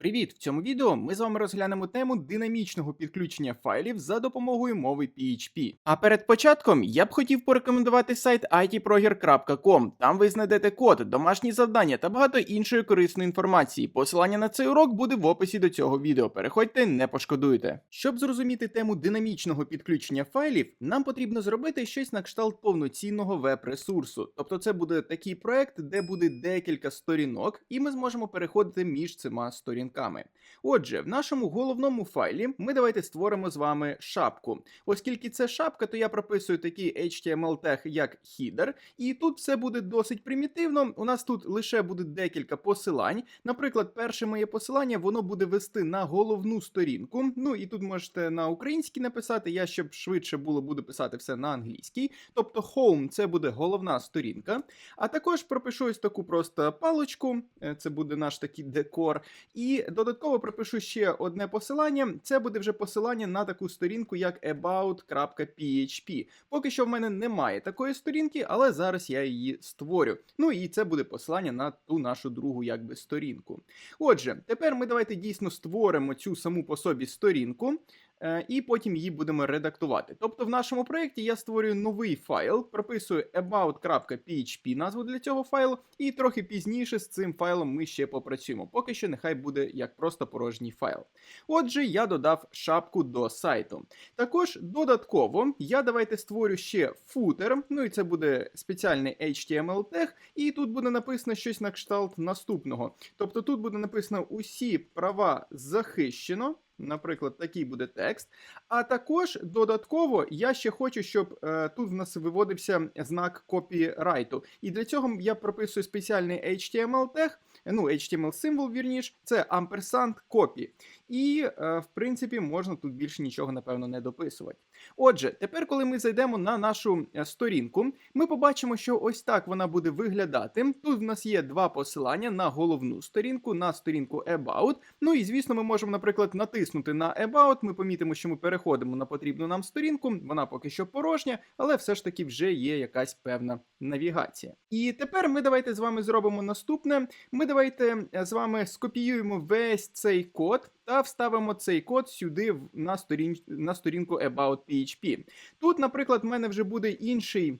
Привіт! В цьому відео ми з вами розглянемо тему динамічного підключення файлів за допомогою мови PHP. А перед початком я б хотів порекомендувати сайт itproger.com. Там ви знайдете код, домашні завдання та багато іншої корисної інформації. Посилання на цей урок буде в описі до цього відео. Переходьте, не пошкодуєте. Щоб зрозуміти тему динамічного підключення файлів, нам потрібно зробити щось на кшталт повноцінного веб-ресурсу. Тобто, це буде такий проект, де буде декілька сторінок, і ми зможемо переходити між цими сторінками дзвінками. Отже, в нашому головному файлі ми давайте створимо з вами шапку. Оскільки це шапка, то я прописую такий HTML тег як header, і тут все буде досить примітивно. У нас тут лише буде декілька посилань. Наприклад, перше моє посилання воно буде вести на головну сторінку. Ну і тут можете на українській написати. Я щоб швидше було буду писати все на англійській. Тобто home це буде головна сторінка. А також пропишу ось таку просто палочку. е, Це буде наш такий декор. І додатково пропишу ще одне посилання. Це буде вже посилання на таку сторінку, як about.php. Поки що в мене немає такої сторінки, але зараз я її створю. Ну і це буде посилання на ту нашу другу якби сторінку. Отже, тепер ми давайте дійсно створимо цю саму по собі сторінку. Е, І потім її будемо редактувати. Тобто в нашому проєкті я створюю новий файл, прописую about.php назву для цього файлу, і трохи пізніше з цим файлом ми ще попрацюємо. Поки що нехай буде як просто порожній файл. Отже, я додав шапку до сайту. Також додатково я давайте створю ще футер, ну і це буде спеціальний HTML тег, і тут буде написано щось на кшталт наступного. Тобто тут буде написано усі права захищено. Наприклад, такий буде текст. А також додатково я ще хочу, щоб е, тут в нас виводився знак копірайту. І для цього я прописую спеціальний HTML тег, ну, HTML символ, вірніш, це ampersand copy. І, е, в принципі, можна тут більше нічого, напевно, не дописувати. Отже, тепер, коли ми зайдемо на нашу е, сторінку, ми побачимо, що ось так вона буде виглядати. Тут в нас є два посилання на головну сторінку, на сторінку About. Ну і звісно, ми можемо, наприклад, натиснути на About. Ми помітимо, що ми переходимо на потрібну нам сторінку. Вона поки що порожня, але все ж таки вже є якась певна навігація. І тепер ми давайте з вами зробимо наступне. Ми давайте е, з вами скопіюємо весь цей код. Та вставимо цей код сюди на, сторін... на сторінку About PHP. Тут, наприклад, в мене вже буде інший,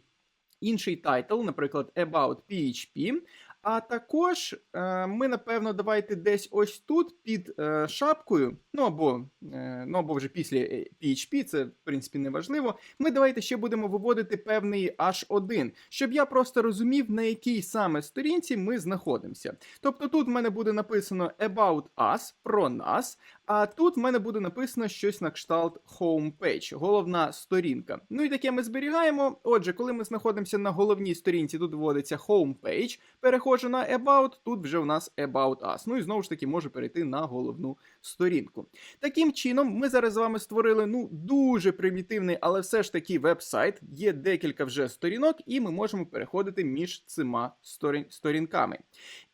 інший тайтл, наприклад, About PHP. А також е, ми, напевно, давайте десь ось тут під е, шапкою, ну або, е, ну або вже після PHP, це в принципі не важливо. Ми давайте ще будемо виводити певний H1, щоб я просто розумів, на якій саме сторінці ми знаходимося. Тобто тут в мене буде написано About Us, про нас, а тут в мене буде написано щось на кшталт Homepage, головна сторінка. Ну і таке ми зберігаємо. Отже, коли ми знаходимося на головній сторінці, тут вводиться Homepage, переходжу на About, тут вже у нас About Us. Ну і знову ж таки можу перейти на головну сторінку. Таким чином, ми зараз з вами створили ну дуже примітивний, але все ж таки веб-сайт. Є декілька вже сторінок, і ми можемо переходити між цими сторін- сторінками.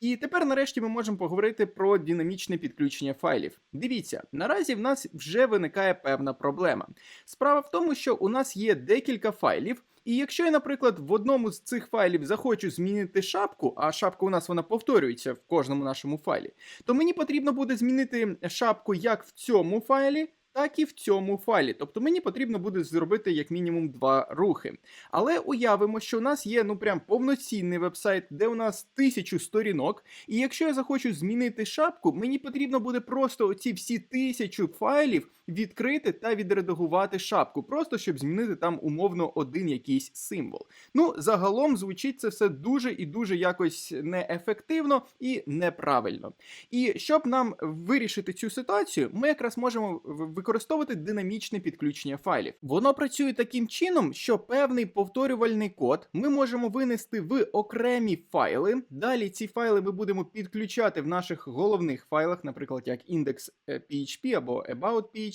І тепер, нарешті, ми можемо поговорити про динамічне підключення файлів. Дивіться, наразі в нас вже виникає певна проблема. Справа в тому, що у нас є декілька файлів. І якщо я, наприклад, в одному з цих файлів захочу змінити шапку, а шапка у нас вона повторюється в кожному нашому файлі, то мені потрібно буде змінити шапку як в цьому файлі, так і в цьому файлі. Тобто мені потрібно буде зробити як мінімум два рухи. Але уявимо, що у нас є ну прям повноцінний вебсайт, де у нас тисячу сторінок. І якщо я захочу змінити шапку, мені потрібно буде просто оці всі тисячу файлів відкрити та відредагувати шапку, просто щоб змінити там умовно один якийсь символ. Ну, загалом звучить це все дуже і дуже якось неефективно і неправильно. І щоб нам вирішити цю ситуацію, ми якраз можемо використовувати динамічне підключення файлів. Воно працює таким чином, що певний повторювальний код ми можемо винести в окремі файли. Далі ці файли ми будемо підключати в наших головних файлах, наприклад, як index.php або about.php.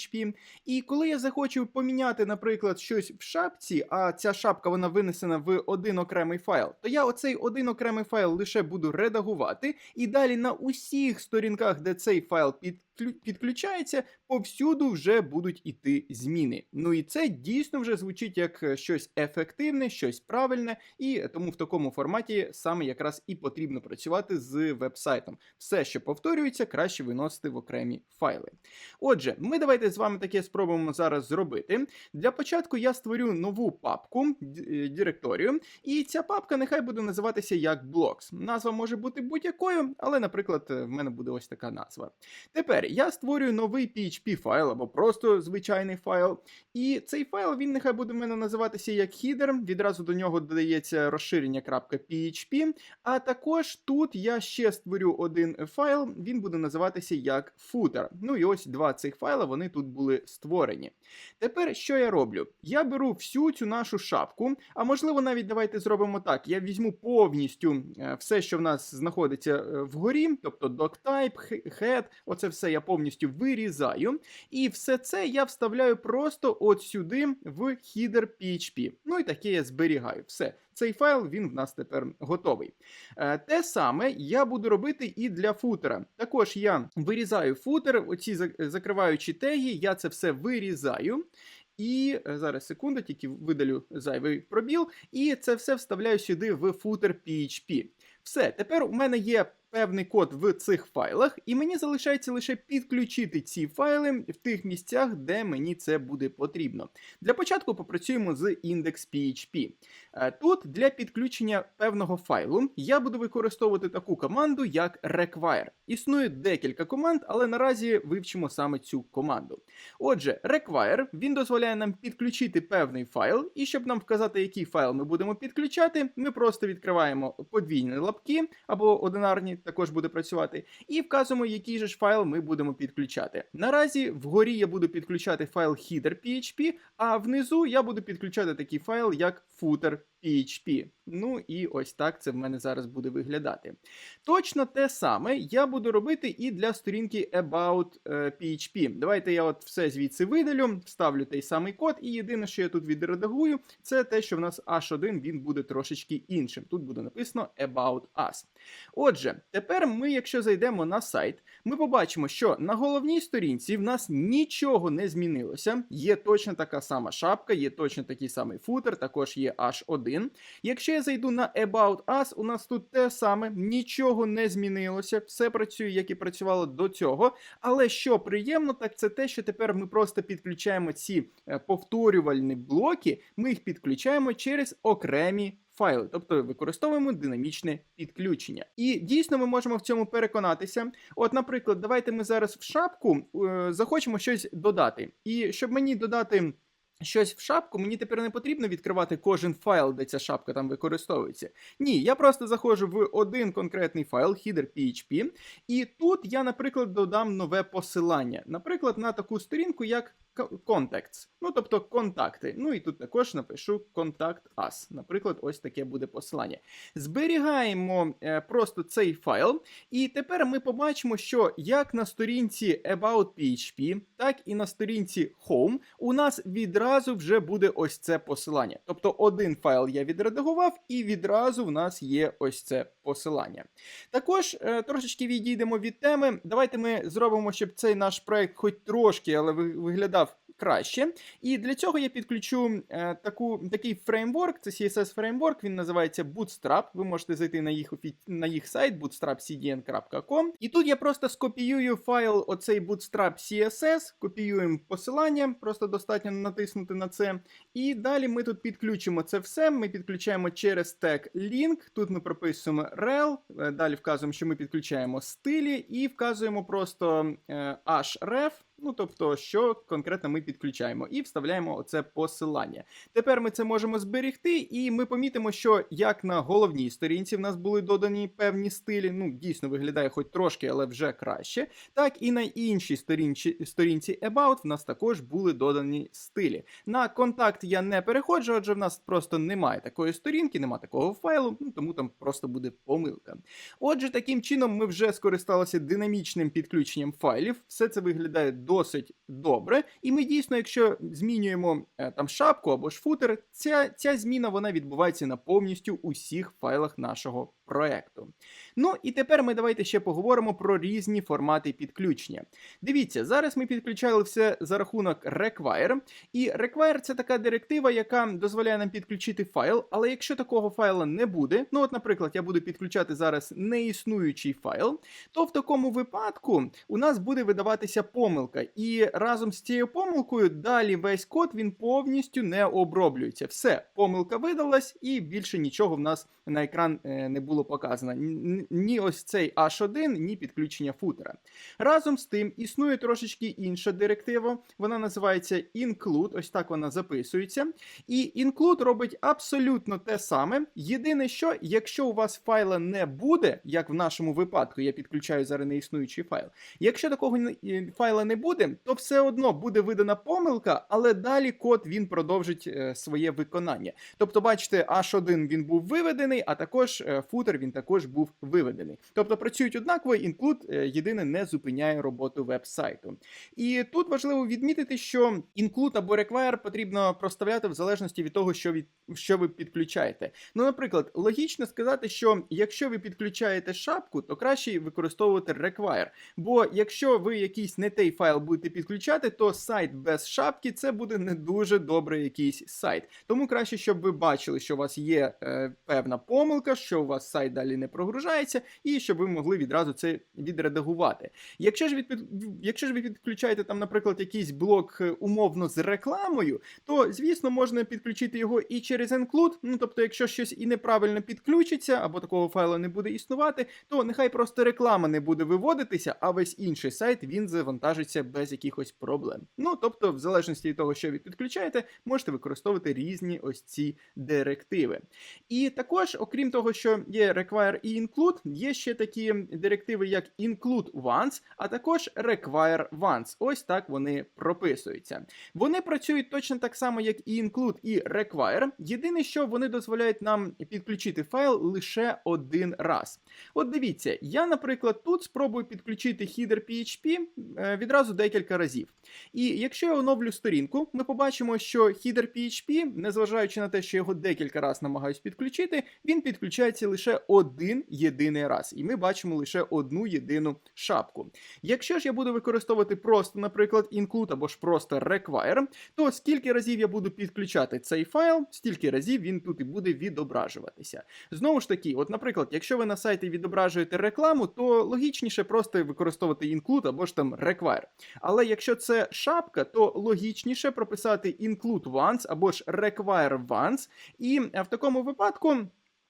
І коли я захочу поміняти, наприклад, щось в шапці, а ця шапка вона винесена в один окремий файл, то я оцей один окремий файл лише буду редагувати, і далі на усіх сторінках, де цей файл під підключається, повсюду вже будуть іти зміни. Ну і це дійсно вже звучить як е, щось ефективне, щось правильне, і тому в такому форматі саме якраз і потрібно працювати з веб-сайтом. Все, що повторюється, краще виносити в окремі файли. Отже, ми давайте з вами таке спробуємо зараз зробити. Для початку я створю нову папку е, директорію, і ця папка нехай буде називатися як Blocks. Назва може бути будь-якою, але, наприклад, е, в мене буде ось така назва. Тепер я створюю новий PHP файл або просто звичайний файл. І цей файл він нехай буде в мене називатися як header, відразу до нього додається розширення .php, а також тут я ще створю один файл, він буде називатися як footer. Ну і ось два цих файла, вони тут були створені. Тепер що я роблю? Я беру всю цю нашу шапку, а можливо навіть давайте зробимо так. Я візьму повністю е, все, що в нас знаходиться е, вгорі, тобто doctype, head, оце все я повністю вирізаю. І все це я вставляю просто от сюди в header PHP. Ну і таке я зберігаю. Все. Цей файл він в нас тепер готовий. Е, Те саме я буду робити і для футера. Також я вирізаю футер, оці зак- закриваючі теги, я це все вирізаю. І е, зараз секунду, тільки видалю зайвий пробіл, і це все вставляю сюди в футер. Все, тепер у мене є певний код в цих файлах, і мені залишається лише підключити ці файли в тих місцях, де мені це буде потрібно. Для початку попрацюємо з index.php. Е, Тут для підключення певного файлу я буду використовувати таку команду, як require. Існує декілька команд, але наразі вивчимо саме цю команду. Отже, require він дозволяє нам підключити певний файл, і щоб нам вказати, який файл ми будемо підключати, ми просто відкриваємо подвійні лапки або одинарні, також буде працювати, і вказуємо, який же ж файл ми будемо підключати. Наразі вгорі я буду підключати файл header.php, а внизу я буду підключати такий файл, як footer.php. Ну і ось так це в мене зараз буде виглядати. Точно те саме я буду робити і для сторінки About е, PHP. Давайте я от все звідси видалю, вставлю той самий код, і єдине, що я тут відредагую, це те, що в нас H1 він буде трошечки іншим. Тут буде написано About Us. Отже, тепер ми, якщо зайдемо на сайт, ми побачимо, що на головній сторінці в нас нічого не змінилося. Є точно така сама шапка, є точно такий самий футер, також є H1. Якщо я зайду на About Us, у нас тут те саме, нічого не змінилося, все працює, як і працювало до цього. Але що приємно, так це те, що тепер ми просто підключаємо ці е, повторювальні блоки, ми їх підключаємо через окремі. Файли, тобто використовуємо динамічне підключення. І дійсно ми можемо в цьому переконатися. От, наприклад, давайте ми зараз в шапку е, захочемо щось додати. І щоб мені додати щось в шапку, мені тепер не потрібно відкривати кожен файл, де ця шапка там використовується. Ні, я просто заходжу в один конкретний файл, header.php, і тут я, наприклад, додам нове посилання. Наприклад, на таку сторінку, як contacts, ну тобто контакти. Ну і тут також напишу contact us. Наприклад, ось таке буде посилання. Зберігаємо е, просто цей файл, і тепер ми побачимо, що як на сторінці About PHP, так і на сторінці Home у нас відразу вже буде ось це посилання. Тобто один файл я відредагував, і відразу в нас є ось це посилання. Також е, трошечки відійдемо від теми. Давайте ми зробимо, щоб цей наш проект хоч трошки, але виглядав краще. І для цього я підключу е, таку, такий фреймворк, це CSS фреймворк, він називається Bootstrap. Ви можете зайти на їх, на їх сайт bootstrapcdn.com. І тут я просто скопіюю файл оцей Bootstrap CSS, копіюємо посилання, просто достатньо натиснути на це. І далі ми тут підключимо це все. Ми підключаємо через тег link. Тут ми прописуємо rel, е, далі вказуємо, що ми підключаємо стилі, і вказуємо просто е, href. Ну, тобто, що конкретно ми підключаємо, і вставляємо оце посилання. Тепер ми це можемо зберегти, і ми помітимо, що як на головній сторінці в нас були додані певні стилі, ну дійсно виглядає хоч трошки, але вже краще. Так і на іншій сторінці, сторінці About в нас також були додані стилі. На контакт я не переходжу, адже в нас просто немає такої сторінки, немає такого файлу, ну тому там просто буде помилка. Отже, таким чином ми вже скористалися динамічним підключенням файлів. Все це виглядає досить добре. І ми дійсно, якщо змінюємо е, там шапку або ж футер, ця, ця зміна вона відбувається на повністю усіх файлах нашого проекту. Ну і тепер ми давайте ще поговоримо про різні формати підключення. Дивіться, зараз ми підключали все за рахунок require, і require це така директива, яка дозволяє нам підключити файл, але якщо такого файла не буде, ну от, наприклад, я буду підключати зараз неіснуючий файл, то в такому випадку у нас буде видаватися помилка, і разом з цією помилкою далі весь код він повністю не оброблюється. Все, помилка видалась, і більше нічого в нас на екран е, не було показано. Ні ось цей H1, ні підключення футера. Разом з тим існує трошечки інша директива. Вона називається include, ось так вона записується. І include робить абсолютно те саме. Єдине, що якщо у вас файла не буде, як в нашому випадку, я підключаю зараз неіснуючий файл. Якщо такого е, файла не буде, то все одно буде видана помилка, але далі код він продовжить е, своє виконання. Тобто, бачите, H1 він був виведений, а також е, футер він також був виведений. Тобто працюють однаково, include е, єдине не зупиняє роботу веб-сайту. І тут важливо відмітити, що include або require потрібно проставляти в залежності від того, що від що ви підключаєте. Ну, наприклад, логічно сказати, що якщо ви підключаєте шапку, то краще використовувати require. Бо якщо ви якийсь не той файл будете підключати, то сайт без шапки це буде не дуже добрий якийсь сайт. Тому краще, щоб ви бачили, що у вас є е, певна помилка, що у вас сайт далі не прогружається, і щоб ви могли відразу це відредагувати. Якщо ж ви під... якщо ж ви підключаєте там, наприклад, якийсь блок е, умовно з рекламою, то звісно можна підключити його і через include. Ну тобто, якщо щось і неправильно підключиться, або такого файлу не буде існувати, то нехай просто реклама не буде виводитися, а весь інший сайт він завантажиться без якихось проблем. Ну тобто, в залежності від того, що ви підключаєте, можете використовувати різні ось ці директиви. І також, окрім того, що є require і include, є ще такі директиви, як include once, а також require once. Ось так вони прописуються. Вони працюють точно так само, як і include і require. Єдине, що вони дозволяють нам підключити файл лише один раз. От дивіться, я, наприклад, тут спробую підключити header PHP е, відразу декілька разів. І якщо я оновлю сторінку, ми побачимо, що header PHP, незважаючи на те, що його декілька разів намагаюсь підключити, він підключається лише один єдиний раз. І ми бачимо лише одну єдину шапку. Якщо ж я буду використовувати просто, наприклад, include або ж просто require, то скільки разів я буду підключати цей файл, стільки разів він тут і буде відображуватися. Знову ж таки, от, наприклад, якщо ви на сайті відображуєте рекламу, то логічніше просто використовувати include або ж там require. Але якщо це шапка, то логічніше прописати include once або ж require once, і в такому випадку.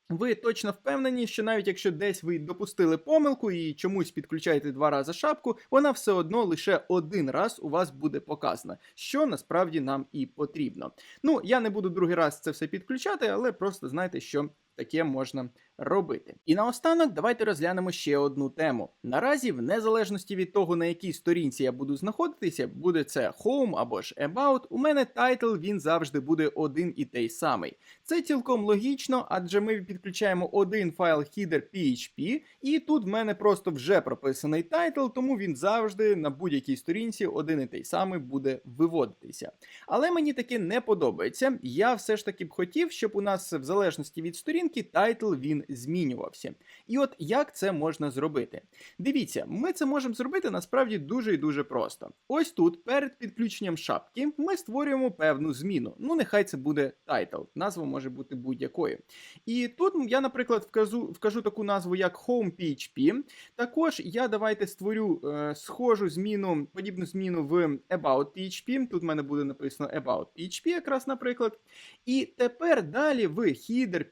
Ви точно впевнені, що навіть якщо десь ви допустили помилку і чомусь підключаєте два рази шапку, вона все одно лише один раз у вас буде показана, що насправді нам і потрібно. Ну, я не буду другий раз це все підключати, але просто знайте, що таке можна робити. І наостанок давайте розглянемо ще одну тему. Наразі, в незалежності від того, на якій сторінці я буду знаходитися, буде це Home або ж About, у мене тайтл він завжди буде один і той самий. Це цілком логічно, адже ми підключаємо один файл header PHP, і тут в мене просто вже прописаний тайтл, тому він завжди на будь-якій сторінці один і той самий буде виводитися. Але мені таке не подобається. Я все ж таки б хотів, щоб у нас в залежності від сторінки тайтл він змінювався. І от як це можна зробити? Дивіться, ми це можемо зробити насправді дуже і дуже просто. Ось тут, перед підключенням шапки, ми створюємо певну зміну. Ну, нехай це буде title. Назва може бути будь-якою. І тут я, наприклад, вкажу, вкажу таку назву, як Home PHP. Також я давайте створю е, схожу зміну, подібну зміну в About PHP. Тут в мене буде написано About PHP, якраз, наприклад. І тепер далі в header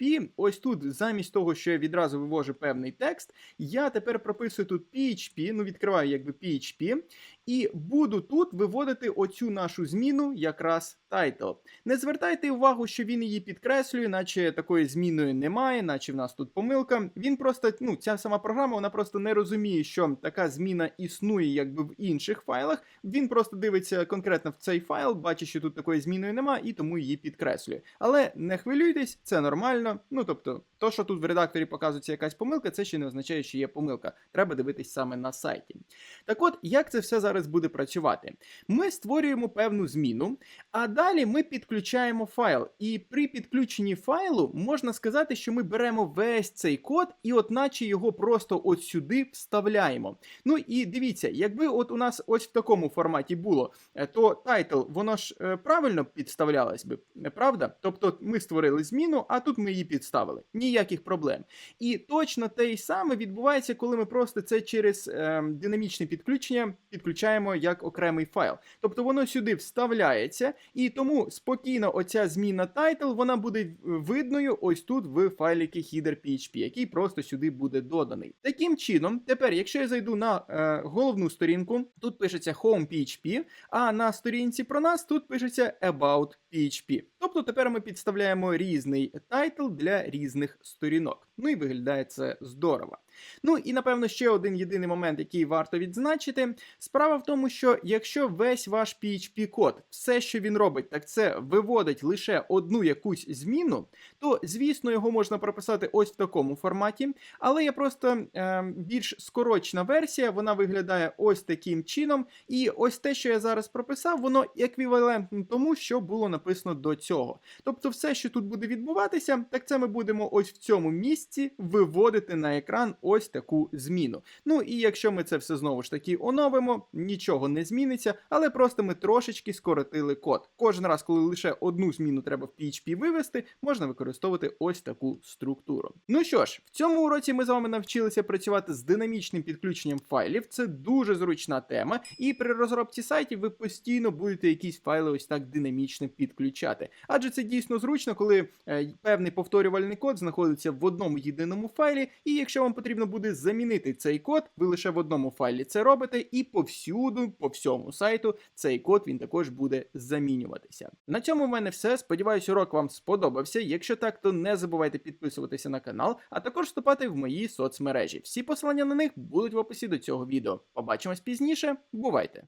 PHP, ось тут, замість того, що я відразу вивожу певний текст, я тепер прописую тут PHP, ну відкриваю якби PHP, і буду тут виводити оцю нашу зміну, якраз title. Не звертайте увагу, що він її підкреслює, наче такої зміною немає, наче в нас тут помилка. Він просто, ну, ця сама програма, вона просто не розуміє, що така зміна існує якби в інших файлах. Він просто дивиться конкретно в цей файл, бачить, що тут такої зміною немає, і тому її підкреслює. Але не хвилюйтесь, це нормально. Ну тобто, То, що тут в редакторі показується якась помилка, це ще не означає, що є помилка. Треба дивитись саме на сайті. Так от, як це все зараз буде працювати? Ми створюємо певну зміну, а далі ми підключаємо файл. І при підключенні файлу можна сказати, що ми беремо весь цей код і, от наче його просто от сюди вставляємо. Ну і дивіться, якби от у нас ось в такому форматі було, е, то тайтл, воно ж е, правильно підставлялось би, правда? Тобто ми створили зміну, а тут ми її підставили. Ніяких проблем. І точно те й саме відбувається, коли ми просто це через е, динамічне підключення підключаємо як окремий файл. Тобто воно сюди вставляється, і тому спокійно оця зміна title, вона буде видною ось тут в файліки header.php, який просто сюди буде доданий. Таким чином, тепер, якщо я зайду на е, головну сторінку, тут пишеться home.php, а на сторінці про нас тут пишеться about PHP. Тобто тепер ми підставляємо різний тайтл для різних сторінок. Ну і виглядає це здорово. Ну і напевно ще один єдиний момент, який варто відзначити. Справа в тому, що якщо весь ваш PHP код, все, що він робить, так це виводить лише одну якусь зміну, то звісно його можна прописати ось в такому форматі. Але є просто е, більш скорочена версія, вона виглядає ось таким чином. І ось те, що я зараз прописав, воно еквівалентно тому, що було написано до цього. Тобто, все, що тут буде відбуватися, так це ми будемо ось в цьому місці виводити на екран ось таку зміну. Ну і якщо ми це все знову ж таки оновимо, нічого не зміниться, але просто ми трошечки скоротили код. Кожен раз, коли лише одну зміну треба в PHP вивести, можна використовувати ось таку структуру. Ну що ж, в цьому уроці ми з вами навчилися працювати з динамічним підключенням файлів. Це дуже зручна тема, і при розробці сайтів ви постійно будете якісь файли ось так динамічно підключати. Адже це дійсно зручно, коли е, певний повторювальний код знаходиться в одному єдиному файлі, і якщо вам потрібно буде замінити цей код, ви лише в одному файлі це робите, і повсюду, по всьому сайту, цей код він також буде замінюватися. На цьому в мене все. Сподіваюсь, урок вам сподобався. Якщо так, то не забувайте підписуватися на канал, а також вступати в мої соцмережі. Всі посилання на них будуть в описі до цього відео. Побачимось пізніше. Бувайте!